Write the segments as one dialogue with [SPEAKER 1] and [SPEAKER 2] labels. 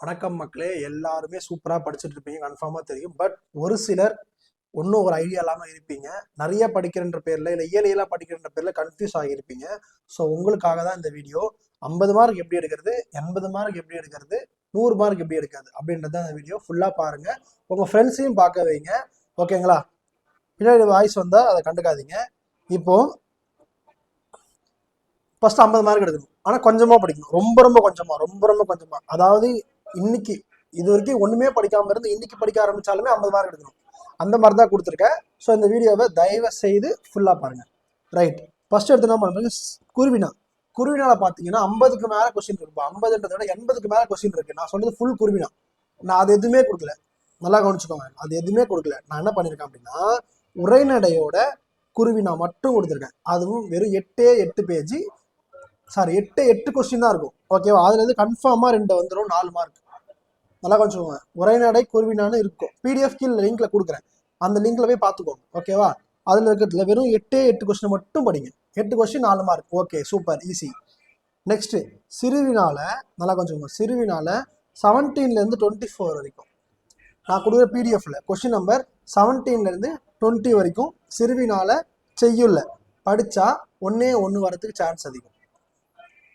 [SPEAKER 1] வணக்கம் மக்களே எல்லாருமே சூப்பராக படிச்சுட்டு இருப்பீங்க கன்ஃபார்மாக தெரியும். பட் ஒரு சிலர் ஒன்றும் ஒரு ஐடியா இல்லாமல் இருப்பீங்க. நிறைய படிக்கிறன்ற பேரில் இல்லை இயலியலாக படிக்கிறன்ற பேரில் கன்ஃபியூஸ் ஆகியிருப்பீங்க. ஸோ உங்களுக்காக தான் இந்த வீடியோ ஐம்பது மார்க் எப்படி எடுக்கிறது? எண்பது மார்க் எப்படி எடுக்கிறது? நூறு மார்க் எப்படி எடுக்கிறது? அப்படின்றது தான் வீடியோ ஃபுல்லாக பாருங்கள் உங்கள் ஃப்ரெண்ட்ஸையும் பார்க்க வைங்க. ஓகேங்களா பின்னாடி வாய்ஸ் வந்தால் அதை கண்டுக்காதீங்க. இப்போ ஃபர்ஸ்ட் ஐம்பது மார்க் எடுக்கணும். ஆனால் கொஞ்சமாக படிக்கணும். ரொம்ப ரொம்ப கொஞ்சமாக ரொம்ப ரொம்ப கொஞ்சமாக அதாவது இன்னைக்கு இது வரைக்கும் ஒன்றுமே படிக்காம இருந்து இன்னைக்கு படிக்க ஆரம்பிச்சாலுமே ஐம்பது மார்க் எடுக்கணும். அந்த மாதிரி தான் கொடுத்துருக்கேன். ஸோ இந்த வீடியோவை தயவு செய்து ஃபுல்லாக பாருங்க. ரைட் ஃபர்ஸ்ட் எடுத்து என்ன பண்ணுறது குருவினா. குருவினால பார்த்தீங்கன்னா ஐம்பதுக்கு மேலே கொஸ்டின் இருக்கும் ஐம்பதுன்றத விட எண்பதுக்கு மேலே கொஸ்டின் இருக்கு. நான் சொன்னது ஃபுல் குருவினா. நான் அது எதுவுமே கொடுக்கல. நல்லா கவனிச்சுக்கோங்க. அது எதுவுமே கொடுக்கல. நான் என்ன பண்ணியிருக்கேன் அப்படின்னா உரைநடையோட குருவினா மட்டும் கொடுத்துருக்கேன். அதுவும் வெறும் எட்டே எட்டு பேஜ் சாரி எட்டு எட்டு கொஸ்டின் தான் இருக்கும். ஓகேவா அதுல இருந்து கன்ஃபார்மா ரெண்டு வந்துடும் நாலு மார்க் நல்லா கொஞ்சம் உரைநடை குருவினான்னு இருக்கும். பிடிஎஃப் கீழே லிங்க்ல கொடுக்குறேன். அந்த லிங்க்ல போய் பார்த்துக்கோங்க. ஓகேவா அதுல இருக்கிறதுல வெறும் எட்டே எட்டு கொஸ்டின் மட்டும் படிங்க. எட்டு கொஸ்டின் நாலு mark okay super easy next சிறுவினால நல்லா கொஞ்சம் சிறுவினால 17 ல இருந்து டுவெண்ட்டி ஃபோர் வரைக்கும். நான் கொடுக்குற பிடிஎஃப்ல கொஸ்டின் நம்பர் 17 ல இருந்து டுவெண்ட்டி வரைக்கும் சிறுவினால செய்யுள்ள. படிச்சா ஒன்னே ஒன்று வரதுக்கு சான்ஸ் அதிகம்.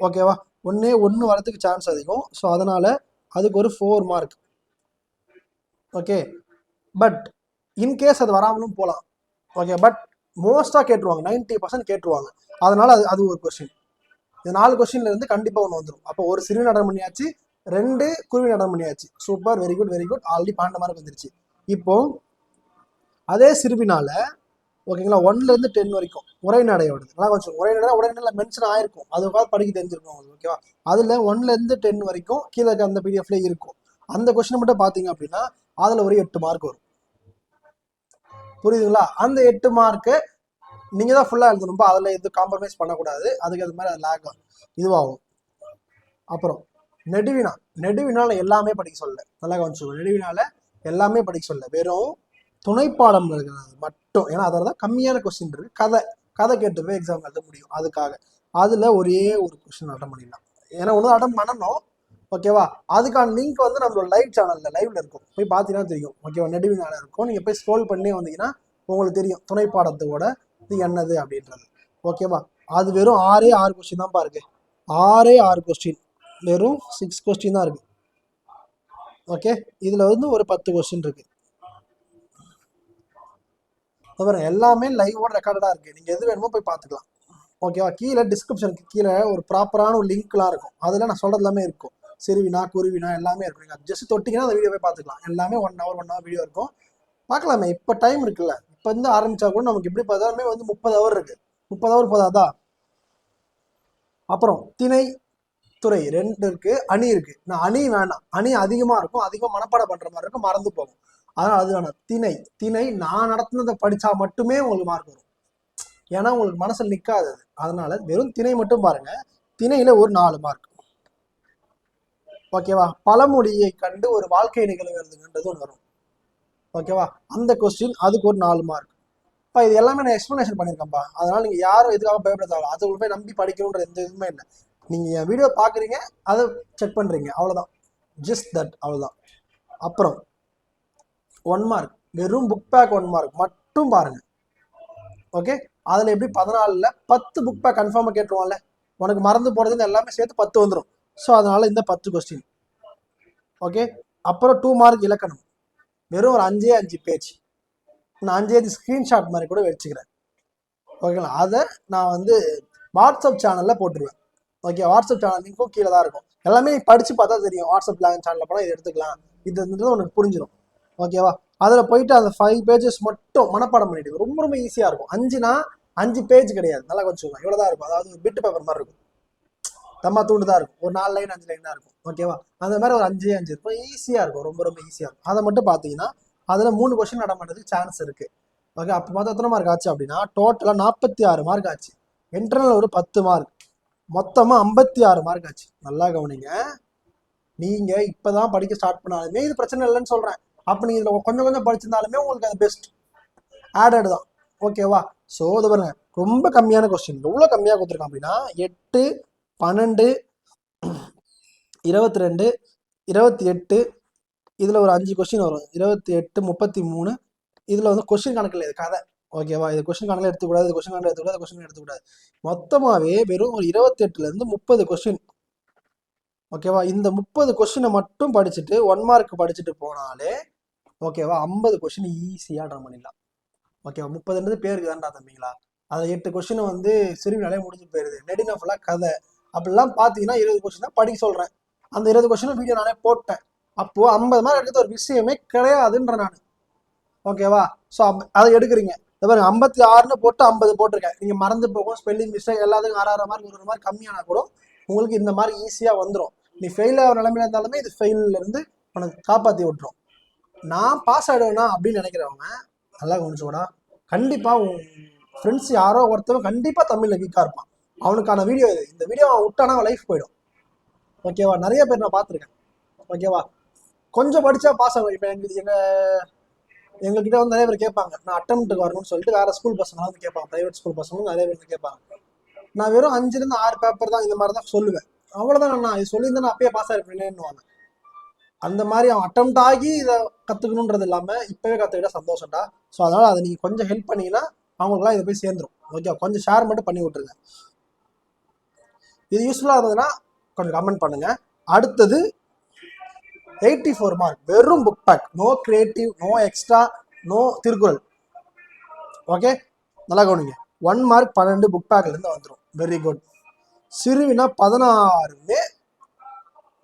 [SPEAKER 1] ஓகேவா ஒன்னே ஒன்று வரதுக்கு சான்ஸ் அதிகம். ஸோ அதனால் அதுக்கு ஒரு four mark okay but in case அது வராமலும் போகலாம் ஓகே பட் மோஸ்ட்டாக கேட்டுருவாங்க. 90% பர்சன்ட் கேட்டுருவாங்க. அதனால் அது அது ஒரு கொஸ்டின் இந்த நாலு கொஸ்டின்லேருந்து கண்டிப்பாக ஒன்று வந்துடும் அப்போ ஒரு சிறுவி நடனம் பண்ணியாச்சு. ரெண்டு குருவி நடனம் பண்ணியாச்சு. Super very good very good already பன்னெண்டு மார்க் வந்துருச்சு. இப்போ அதே சிறுவினால ஓகேங்களா? ஒன்ல இருந்து டென் வரைக்கும் உரைநடையோடது நல்லா கொஞ்சம் உரைநடை உரைநடையில் மென்ஷன் ஆயிருக்கும். அது படிக்க தெரிஞ்சிருக்கும் உங்களுக்கு ஓகேவா அதுல ஒன்ல இருந்து டென் வரைக்கும் கீழே இருக்க அந்த பிடிஎஃப்ல இருக்கும். அந்த கொஸ்டின் மட்டும் பார்த்தீங்க அப்படின்னா அதுல ஒரு எட்டு மார்க் வரும். புரியுதுங்களா? அந்த எட்டு மார்க்கு நீங்க தான் ஃபுல்லா எழுதணும்பா அதுல எதுவும் காம்ப்ரமைஸ் பண்ணக்கூடாது. அதுக்கு அது மாதிரி அது லேக் இதுவாகும். அப்புறம் நெடுவினா. நெடுவினால எல்லாமே படிக்க சொல்ல நல்லா கவனிச்சுக்கோ நெடுவினால எல்லாமே படிக்க சொல்ல வெறும் துணைப்பாடம் இருக்கிறது மட்டும் ஏன்னா அதில் தான் கம்மியான கொஸ்டின் இருக்கு. கதை கதை கேட்டு போய் எக்ஸாம் எழுத முடியும் அதுக்காக. அதில் ஒரே ஒரு கொஸ்டின் அட்டன் பண்ணிடலாம். ஏன்னா ஒன்று அட்டன் பண்ணணும் ஓகேவா அதுக்கான லிங்க் வந்து நம்மளோட லைவ் சேனலில் லைவ்ல இருக்கும். போய் பார்த்தீங்கன்னா தெரியும் ஓகேவா நெடுவினால இருக்கும். நீங்கள் போய் ஸ்க்ரோல் பண்ணி வந்தீங்கன்னா உங்களுக்கு தெரியும் துணைப்பாடத்தோட இது என்னது அப்படின்றது. ஓகேவா அது வெறும் ஆறே ஆறு கொஸ்டின் தான் பாருங்க. ஆறே ஆறு கொஸ்டின் வெறும் சிக்ஸ் கொஸ்டின் தான் இருக்கு. ஓகே இதில் வந்து ஒரு பத்து கொஸ்டின் இருக்கு. பாருங்க எல்லாமே லைவோட ரெக்கார்டடாக இருக்குது நீங்கள் எது வேணுமோ போய் பார்த்துக்கலாம். ஓகேவா கீழே டிஸ்கிரிப்ஷனுக்கு கீழே ஒரு ப்ராப்பரான ஒரு லிங்க்லாம் இருக்கும். அதில் நான் சொல்கிறது எல்லாமே இருக்கும். சிறுவினா குருவினா எல்லாமே இருக்கும். நீங்கள் ஜஸ்ட் தொட்டிங்கன்னா அந்த வீடியோ போய் பார்த்துக்கலாம். எல்லாமே one hour one hour video இருக்கும். பார்க்கலாமே. இப்போ டைம் இருக்குல்ல. இப்போ வந்து ஆரம்பித்தா கூட நமக்கு எப்படி பார்த்தாலுமே வந்து முப்பது ஹவர் இருக்கு. முப்பது ஹவர் போதாதா? அப்புறம் திணை துறை ரெண்டு இருக்குது அணி இருக்குது நான் அணி வேணாம். அணி அதிகமாக இருக்கும். அதிகமாக மனப்பாடம் பண்ணுற மாதிரி இருக்கும். மறந்து போகும். அதனால அது திணை திணை நான் நடத்தினதை படிச்சா மட்டுமே உங்களுக்கு மார்க் வரும். ஏன்னா உங்களுக்கு மனசில் நிற்காது அது. அதனால வெறும் திணை மட்டும் பாருங்க. திணையில ஒரு நாலு மார்க் ஓகேவா பழமொழியை கண்டு ஒரு வாழ்க்கை நிகழ்வு ஒன்று வரும். ஓகேவா அந்த கொஸ்டின் அதுக்கு ஒரு நாலு மார்க் இப்போ இது எல்லாமே நான் எக்ஸ்ப்ளனேஷன் பண்ணியிருக்கேன்ப்பா அதனால நீங்கள் யாரும் எதுக்காக பயப்பட தேவையில்ல அது போய் நம்பி படிக்கணுன்ற எந்த இதுவுமே இல்லை. நீங்கள் என் வீடியோ பார்க்குறீங்க அதை செக் பண்ணுறீங்க அவ்வளோதான் ஜஸ்ட் தட் அவ்வளோதான் அப்புறம் ஒன் மார்க் வெறும் புக் பேக் ஒன் மார்க் மட்டும் பாருங்க. ஓகே அதில் எப்படி பதினாலில் பத்து புக் பேக் கன்ஃபார்மாக கேட்டுருவான்ல உனக்கு மறந்து போறது எல்லாமே சேர்த்து பத்து வந்துடும் ஸோ அதனால் இந்த பத்து கொஸ்டின் ஓகே அப்புறம் டூ மார்க் இலக்கணம். வெறும் ஒரு அஞ்சே அஞ்சு பேஜ் நான் அஞ்சே அஞ்சு ஸ்க்ரீன்ஷாட் மாதிரி கூட வச்சுக்கிறேன் ஓகேங்களா அதை நான் வந்து வாட்ஸ்அப் சேனலில் போட்டுருவேன். ஓகே வாட்ஸ்அப் சேனல் லிங்க்கும் கீழே தான் இருக்கும். எல்லாமே படித்து பார்த்தா தெரியும். வாட்ஸ்அப் சேனலில் போனால் இது எடுத்துக்கலாம். இதுன்றது உனக்கு புரிஞ்சிடும் ஓகேவா அதில் போயிட்டு அந்த ஃபைவ் பேஜஸ் மட்டும் மனப்பாடம் பண்ணிட்டு ரொம்ப ரொம்ப ஈஸியாக இருக்கும். அஞ்சுனா அஞ்சு பேஜ் கிடையாது. நல்லா கொஞ்சம் இவ்வளோ தான் இருக்கும். அதாவது ஒரு பிட்டு பேப்பர் மாதிரி இருக்கும். தம்மா தூண்டு தான் இருக்கும். ஒரு நாலு லைன் அஞ்சு லைன் தான் இருக்கும். ஓகேவா அந்த மாதிரி ஒரு அஞ்சு அஞ்சு இருக்கும். ஈஸியாக இருக்கும். ரொம்ப ரொம்ப ஈஸியாக இருக்கும். அதை மட்டும் பார்த்தீங்கன்னா அதில் மூணு கொஸ்டின் நட பண்ணுறதுக்கு சான்ஸ் இருக்குது ஓகே அப்போ பார்த்தா எத்தனை மார்க் ஆச்சு அப்படின்னா டோட்டலாக நாற்பத்தி ஆறு மார்க் ஆச்சு. இன்டர்னல் ஒரு பத்து மார்க் மொத்தமாக ஐம்பத்தி ஆறு மார்க் ஆச்சு. நல்லா கவனிங்க. நீங்கள் இப்போ தான் படிக்க ஸ்டார்ட் பண்ணாலுமே இது பிரச்சனை இல்லைன்னு சொல்கிறேன் அப்போ நீங்கள் இதில் கொஞ்சம் கொஞ்சம் படிச்சிருந்தாலுமே உங்களுக்கு அது பெஸ்ட் ஆடட் தான். ஓகேவா ஸோ இது பாருங்க. ரொம்ப கம்மியான கொஸ்டின் எவ்வளோ கம்மியாக கொடுத்துருக்கான் அப்படின்னா எட்டு பன்னெண்டு இருபத்தி ரெண்டு இருபத்தி எட்டு இதில் ஒரு அஞ்சு கொஸ்டின் வரும். இருபத்தி எட்டு முப்பத்தி மூணு இதில் வந்து கொஸ்டின் கணக்கில் இது கதை. ஓகேவா இது கொஸ்டின் கணக்கில் எடுத்துக்கூடாது இது கொஸ்டின் கணக்கில் எடுத்துக்கூடாது கொஸ்டின் எடுத்துக்கூடாது. மொத்தமாகவே வெறும் ஒரு இருபத்தெட்டுலேருந்து முப்பது கொஸ்டின் ஓகேவா இந்த முப்பது கொஸ்டினை மட்டும் படிச்சுட்டு ஒன் மார்க் படிச்சுட்டு போனாலே ஓகேவா ஐம்பது கொஷின் ஈஸியாக ட்ரா பண்ணிடலாம். ஓகேவா முப்பதுன்றது பேருக்கு தான்டா தம்பிங்களா? அதை எட்டு கொஷினை வந்து சிறுவினாலே முடிஞ்சு போயிருது. நெடினா ஃபுல்லாக கதை. அப்படிலாம் பார்த்தீங்கன்னா இருபது கொஷின் தான் படிக்க சொல்கிறேன் அந்த இருபது கொஷினும் வீடியோ நானே போட்டேன். அப்போது ஐம்பது மார்க் எடுத்த ஒரு விஷயமே கிடையாதுன்ற நான். ஓகேவா ஸோ அதை எடுக்கிறீங்க. இந்த பாருங்க. ஐம்பத்தி ஆறுன்னு போட்டு ஐம்பது போட்டிருக்கேன். நீங்கள் மறந்து போகும். ஸ்பெல்லிங் மிஸ்டேக் எல்லாத்துக்கும் ஆறாறு மார்க் ஒரு மார்க் கம்மியானா கூட உங்களுக்கு இந்த மாதிரி ஈஸியாக வந்துடும் நீ ஃபெயில் ஆகிற நிலைமையில இருந்தாலுமே இது ஃபெயிலில் இருந்து உனக்கு காப்பாற்றி விட்டுரும். நான் பாஸ் ஆகிடுவேனா அப்படின்னு நினைக்கிறவங்க நல்லா கவனிச்சுக்கூடா கண்டிப்பாக உன் ஃப்ரெண்ட்ஸ் யாரோ ஒருத்தவன் கண்டிப்பாக தமிழில் வீக்காக இருப்பான். அவனுக்கான வீடியோ இது. இந்த வீடியோ அவன் விட்டானா அவன் லைஃப் போயிடும். ஓகேவா நிறைய பேர் நான் பார்த்துருக்கேன். ஓகேவா கொஞ்சம் படித்தா பாஸ் ஆகும். இப்போ எங்களுக்கு எங்கள் எங்ககிட்ட வந்து நிறைய பேர் கேட்பாங்க. நான் அட்டம்ப்ட்டுக்கு வரணும்னு சொல்லிட்டு வேற ஸ்கூல் பசங்களாம் வந்து கேட்பாங்க. பிரைவேட் ஸ்கூல் பசங்களும் நிறைய பேர் வந்து கேட்பாங்க. நான் வெறும் அஞ்சுலேருந்து ஆறு பேப்பர் தான் இந்த மாதிரி தான் சொல்லுவேன். அவ்வளோதான் நான் இது சொல்லியிருந்தேன் நான் அப்பயே பாஸ் ஆயிருப்பேனேன்னுவாங்க. அந்த மாதிரி அவன் அட்டம் ஆகி இதை கற்றுக்கணுன்றது இல்லாமல் இப்போவே கற்றுக்கிட்டா சந்தோஷம்டா. ஸோ அதனால் அதை நீங்கள் கொஞ்சம் ஹெல்ப் பண்ணீங்கன்னா அவங்களுக்குலாம் இதை போய் சேர்ந்துரும். ஓகே கொஞ்சம் ஷேர் மட்டும் பண்ணி விட்ருங்க இது யூஸ்ஃபுல்லாக இருந்ததுன்னா கொஞ்சம் கமெண்ட் பண்ணுங்க. அடுத்தது எயிட்டி ஃபோர் மார்க் வெறும் book back no creative no extra no Thirukkural. Okay நல்லா கவனிங்க. ஒன் மார்க் பன்னெண்டு புக் பேக்லேருந்து வந்துடும் வெரி குட் சிறுவினா பதினாறுமே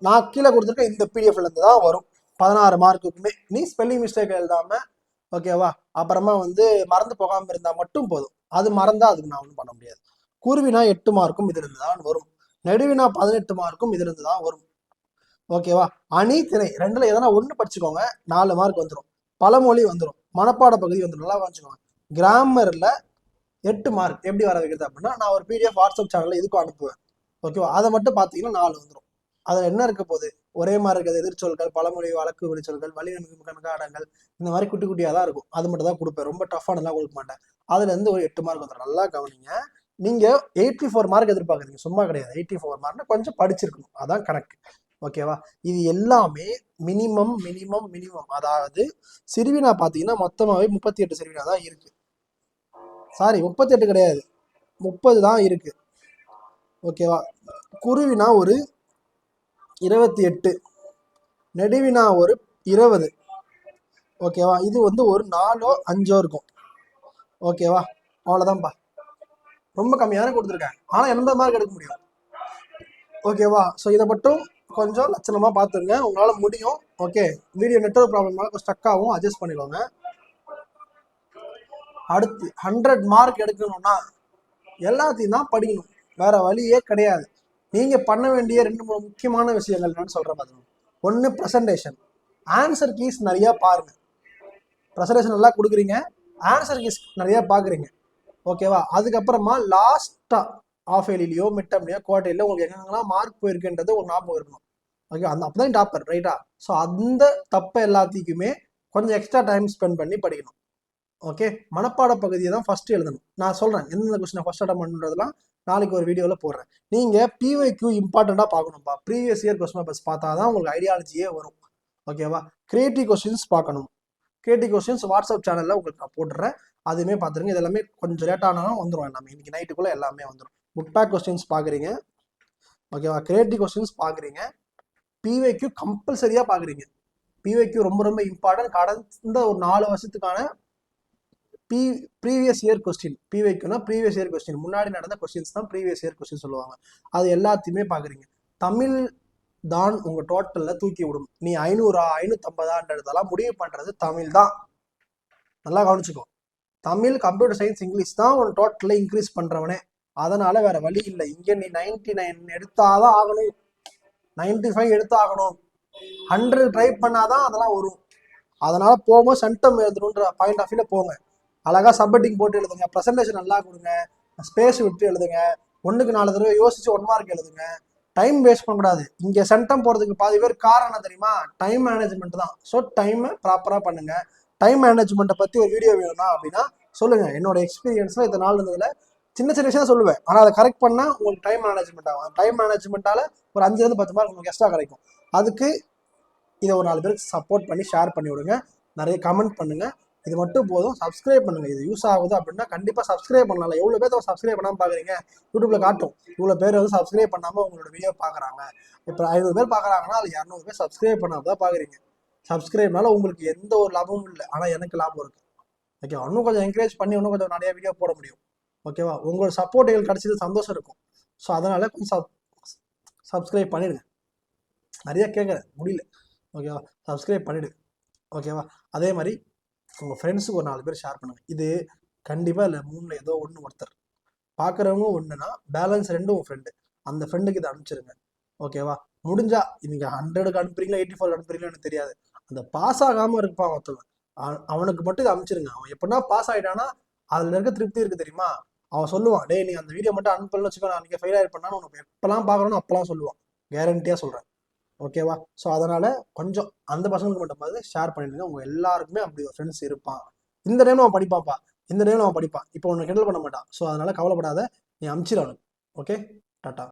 [SPEAKER 1] நான் கீழே கொடுத்துருக்க இந்த பிடிஎஃப்லேருந்து தான் வரும். பதினாறு மார்க்குக்குமே நீ ஸ்பெல்லிங் மிஸ்டேக் எழுதாம ஓகேவா அப்புறமா வந்து மறந்து போகாமல் இருந்தால் மட்டும் போதும். அது மறந்தால் அதுக்கு நான் ஒன்றும் பண்ண முடியாது. குருவினா எட்டு மார்க்கும் இதுலேருந்து தான் வரும். நெடுவினா பதினெட்டு மார்க்கும் இதுல இருந்து தான் வரும். ஓகேவா அணி திணை ரெண்டுல எதனா ஒன்று படிச்சுக்கோங்க. நாலு மார்க் வந்துடும் பழமொழி வந்துடும் மனப்பாட பகுதி வந்துடும் நல்லா வச்சுக்கோங்க கிராமரில் எட்டு மார்க் எப்படி வர வைக்கிறது அப்படின்னா நான் ஒரு பிடிஎஃப் வாட்ஸ்அப் சேனலில் இதுக்கும் அனுப்புவேன். ஓகேவா அதை மட்டும் பார்த்தீங்கன்னா நாலு வந்துடும் அதில் என்ன இருக்க போகுது? ஒரே மாதிரி இருக்கிறது எதிர்ச்சொல்கள் பழமொழி வழக்கு வெளிச்சொல்கள் வழி கணக்காடங்கள் இந்த மாதிரி குட்டி குட்டியாக தான் இருக்கும். அது மட்டும் தான் கொடுப்பேன். ரொம்ப டஃப்பானலாம் கொடுக்க மாட்டேன். அதுல இருந்து ஒரு எட்டு மார்க் வந்துடும் நல்லா கவனிங்க. நீங்க எயிட்டி ஃபோர் மார்க் எதிர்பார்க்குறீங்க சும்மா கிடையாது. எயிட்டி ஃபோர் மார்க்னா கொஞ்சம் படிச்சிருக்கணும். அதான் கணக்கு ஓகேவா இது எல்லாமே மினிமம் மினிமம் மினிமம் அதாவது சிறுவினா பார்த்தீங்கன்னா மொத்தமாகவே முப்பத்தி எட்டு சிறுவினா தான் இருக்கு. சாரி முப்பத்தி எட்டு கிடையாது. முப்பது தான் இருக்கு. ஓகேவா குருவினா ஒரு இருபத்தி எட்டு. நெடுவினா ஒரு இருபது. ஓகேவா இது வந்து ஒரு நாலோ அஞ்சோ இருக்கும். ஓகேவா அவ்வளோதான்ப்பா ரொம்ப கம்மியாக கொடுத்துருக்கேன். ஆனால் எண்பது மார்க் எடுக்க முடியும். ஓகேவா ஸோ இதை மட்டும் கொஞ்சம் லட்சணமாக பார்த்துருங்க. உங்களால் முடியும். ஓகே வீடியோ நெட்ஒர்க் ப்ராப்ளம்னால கொஞ்சம் ஸ்டக் ஆகும் அட்ஜஸ்ட் பண்ணிக்கோங்க. அடுத்து ஹண்ட்ரட் மார்க் எடுக்கணும்னா எல்லாத்தையும் தான் படிக்கணும். வேறு வழியே கிடையாது. நீங்க பண்ண வேண்டிய ரெண்டு மூணு முக்கியமான விஷயங்கள் என்னன்னு சொல்றேன் பாருங்க ஒன்று ப்ரெசன்டேஷன் ஆன்சர் கீஸ் நிறைய பாருங்க. ப்ரெசன்டேஷன் நல்லா கொடுக்குறீங்க. ஆன்சர் கீஸ் நிறைய பார்க்குறீங்க ஓகேவா அதுக்கப்புறமா லாஸ்டா ஆஃப் ஏலிலையோ மிட் டம்லையோ குவார்டர்லையோ உங்களுக்கு எங்கெங்கெல்லாம் மார்க் போயிருக்குன்றது ஒரு ஞாபகம் இருக்கணும் ஓகே அந்த அப்பதான் டாப்பர் ரைட்டா ஸோ அந்த தப்பை எல்லாத்தையுமே கொஞ்சம் எக்ஸ்ட்ரா டைம் ஸ்பெண்ட் பண்ணி படிக்கணும். ஓகே மனப்பாட பகுதியை தான் ஃபர்ஸ்ட் எழுதணும். நான் சொல்றேன் எந்தெந்த கொஸ்டினை ஃபர்ஸ்ட் அட்டம் பண்ணுறதுலாம் நாளைக்கு ஒரு வீடியோவில் போடுறேன். நீங்கள் பிஒய்க்யூ இம்பார்ட்டண்ட்டாக பார்க்கணும்ப்பா ப்ரீவியஸ் இயர் கொஸ்டின் பேப்பர்ஸ் பார்த்தா தான் உங்களுக்கு ஐடியாலஜியே வரும். ஓகேவா கிரியேட்டிவ் கொஸ்டின்ஸ் பார்க்கணும். கிரியேட்டிவ் கொஸ்டின்ஸ் வாட்ஸ்அப் சேனலில் உங்களுக்கு நான் போட்டுறேன். அதுவுமே பார்த்துருங்க. இது எல்லாமே கொஞ்சம் லேட் ஆனாலும் வந்துடும் எல்லாமே. இன்னைக்கு நைட்டுக்குள்ளே எல்லாமே வந்துடும் புக் பேக் கொஸ்டின்ஸ் பார்க்குறீங்க. ஓகேவா கிரியேட்டிவ் கொஸ்டின்ஸ் பார்க்குறீங்க. பிவைக்யூ கம்பல்சரியாக பார்க்குறீங்க. பிவைக்யூ ரொம்ப ரொம்ப இம்பார்ட்டன்ட் கடந்த ஒரு நாலு வருஷத்துக்கான பி ப்ரீவியஸ் இயர் கொஸ்டின் பிவைக்குனா ப்ரீவியஸ் இயர் கொஸ்டின் முன்னாடி நடந்த கொஸ்டின்ஸ் தான் ப்ரீவியஸ் இயர் கொஸ்டின் சொல்லுவாங்க. அது எல்லாத்தையுமே பார்க்குறீங்க தமிழ் தான் உங்கள் டோட்டலில் தூக்கி விடும். நீ ஐநூறா ஐநூற்றம்பதான்றதெல்லாம் முடிவு பண்ணுறது தமிழ் தான். நல்லா கவனிச்சுக்கோ. தமிழ் கம்ப்யூட்டர் சயின்ஸ் இங்கிலீஷ் தான் உன் டோட்டலில் இன்க்ரீஸ் பண்ணுறவனே அதனால் வேறு வழி இல்லை. இங்கே நீ நைன்டி நைன் எடுத்தாதான் ஆகணும். நைன்டி ஃபைவ் எடுத்தாகணும். ஹண்ட்ரட் ட்ரை பண்ணாதான் அதெல்லாம் வரும். அதனால் போகும்போது சென்டம் எழுதணுன்ற பாயிண்ட் ஆஃப் வியூவில் போங்க. அழகா சப்மிட்டிங் போட்டு எழுதுங்க. ப்ரெசன்டேஷன் நல்லா கொடுங்க. ஸ்பேஸ் விட்டு எழுதுங்க. ஒன்றுக்கு நாலு தடவை யோசிச்சு ஒன் மார்க் எழுதுங்க. டைம் வேஸ்ட் பண்ணக்கூடாது. இங்கே சென்டம் போகிறதுக்கு பாதி பேர் காரணம் தெரியுமா? டைம் மேனேஜ்மெண்ட் தான். ஸோ டைமை ப்ராப்பராக பண்ணுங்க. டைம் மேனேஜ்மெண்ட்டை பற்றி ஒரு வீடியோ வேணும்னா அப்படின்னா சொல்லுங்க. என்னோட எக்ஸ்பீரியன்ஸில் இத்தனை நாள் இருந்ததில் சின்ன சின்ன விஷயம் சொல்லுவேன். ஆனால் அதை கரெக்ட் பண்ணால் உங்களுக்கு டைம் மேனேஜ்மெண்ட் ஆகும். டைம் மேனேஜ்மெண்ட்டால் ஒரு அஞ்சுலேருந்து பத்து மார்க் உங்களுக்கு எக்ஸ்ட்ரா கிடைக்கும். அதுக்கு இதை ஒரு நாலு பேருக்கு சப்போர்ட் பண்ணி ஷேர் பண்ணி விடுங்க. நிறைய கமெண்ட் பண்ணுங்கள் இது மட்டும் போதும். சப்ஸ்கிரைப் பண்ணுங்க. இது யூஸ் ஆகுது அப்படின்னா கண்டிப்பா சப்ஸ்கிரைப் பண்ணலாம். எவ்வளவு பேர் சப்ஸ்கிரைப் பண்ணாம பாக்குறீங்க? யூடியூப்ல காட்டும். இவ்வளவு பேர் வந்து சப்ஸ்கிரைப் பண்ணாம உங்களோட வீடியோ பாக்குறாங்க. இப்போ ஐநூறு பேர் பாக்குறாங்கன்னா அது இரநூறு பேர் சப்ஸ்கிரைப் பண்ணாம தான் பாக்குறீங்க. சப்ஸ்கிரைப்னால உங்களுக்கு எந்த ஒரு லாபமும் இல்லை. ஆனா எனக்கு லாபம் இருக்கு. ஓகே இன்னும் கொஞ்சம் என்கரேஜ் பண்ணி இன்னும் கொஞ்சம் நிறைய வீடியோ போட முடியும். ஓகேவா உங்களோட சப்போர்ட் எங்களுக்கு கிடைச்சது சந்தோஷம் இருக்கும். ஸோ அதனால கொஞ்சம் சப் சப்ஸ்கிரைப் பண்ணிடுங்க. நிறைய கேட்குறேன். முடியல. ஓகேவா சப்ஸ்கிரைப் பண்ணிடுங்க. ஓகேவா அதே மாதிரி உங்கள் ஃப்ரெண்ட்ஸுக்கு ஒரு நாலு பேர் ஷேர் பண்ணுங்க. இது கண்டிப்பாக இல்லை மூணில் ஏதோ ஒன்று ஒருத்தர். பார்க்குறவங்க ஒன்றுனா பேலன்ஸ் ரெண்டும் உங்கள் ஃப்ரெண்டு அந்த ஃப்ரெண்டுக்கு இதை அனுப்பிச்சிருங்க. ஓகேவா முடிஞ்சா நீங்கள் ஹண்ட்ரடுக்கு அனுப்புறீங்களா எயிட்டி ஃபோர் அனுப்புறீங்களா எனக்கு தெரியாது. அந்த பாஸ் ஆகாமல் இருப்பான் ஒருத்தவன். அவனுக்கு மட்டும் இதை அனுப்பிச்சிருங்க. அவன் எப்படின்னா பாஸ் ஆயிட்டானா அதில் இருக்க திருப்தி இருக்கு தெரியுமா? அவன் சொல்லுவான் டேய் நீ அந்த வீடியோ மட்டும் அனுப்பலன்னு வச்சுக்கோ நான் அன்றைக்கி ஃபெயில் ஆயிருப்பேன்னா உனக்கு எப்பெல்லாம் பார்க்கணும் அப்பெல்லாம் சொல்லுவான். கேரண்டியாக சொல்கிறேன் ஓகேவா ஸோ அதனால் கொஞ்சம் அந்த பசங்களுக்கு மட்டும் பார்த்து ஷேர் பண்ணிடுங்க. உங்கள் எல்லாருக்குமே அப்படி ஒரு ஃப்ரெண்ட்ஸ் இருப்பான். இந்த டைம் அவன் படிப்பான்ப்பா இந்த டைம் அவன் படிப்பான். இப்போ உன்னை கிண்டல் பண்ண மாட்டான். ஸோ அதனால் கவலைப்படாத. நீ அமுச்சிட ஓகே டாட்டா